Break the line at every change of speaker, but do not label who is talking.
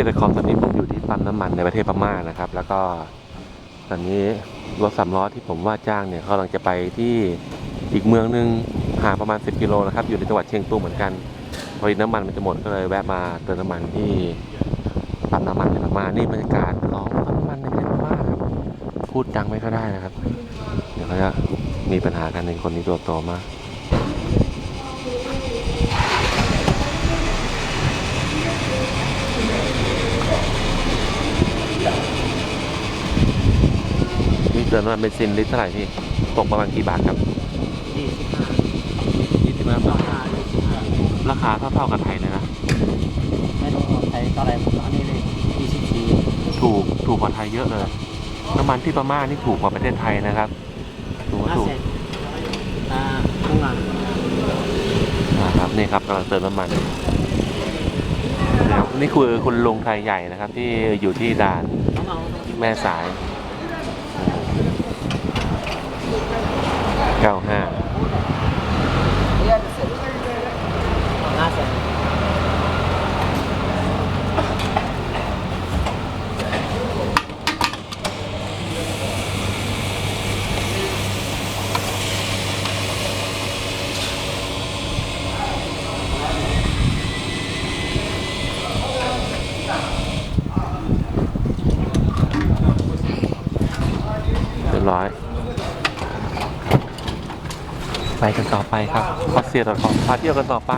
ซีเรคอมตอนนี้ผมอยู่ที่ปั๊มน้ำมันในประเทศพม่านะครับ แล้วก็ตอนนี้รถสามล้อที่ผมว่าจ้างเนี่ยเขากำลังจะไปที่อีกเมืองหนึ่งห่างประมาณ 10 กิโลนะครับ อยู่ในจังหวัดเชียงตุงเหมือนกันพอดีน้ำมันมันจะหมดก็เลยแวะมาเติมน้ำมันที่ปั๊มน้ำมันในพม่านี่บรรยากาศของปั๊มน้ำมันในประเทศพม่าครับ พูดดังไม่ค่อยได้นะครับ เดี๋ยวเขาจะมีปัญหากันในคนนี้ตัวโตมาก เติมน้ำมันเบนซินลิตรเท่าไหร่พี่ ตกประมาณกี่บาทครับ
ยี่สิบห้า
ยี่สิบห้าบาท
ห้ายี่สิบห้า
ราคาเท่าๆกับไทยเลยนะ
ไม่รู้ของไทยเท่าไหร่ผมอันนี้เลยยี่สิบสี่
ถูก ถูกกว่าไทยเยอะเลย น้ำมันที่พม่านี่ถูกกว่าประเทศไทยนะครับถูก
ห้า
ถูก
เซนอ่าข้างหลัง
นะครับนี่ครับกำลังเติมน้ำมันนะครับนี่คือคุณลุงไทยใหญ่นะครับ ที่อยู่ที่ด่าน
ต้องเอา
แม่สาย 95
ห้าเซน
เรียบร้อย ไปกันต่อไปครับพอเสียต่อพาเที่ยวกันต่อไป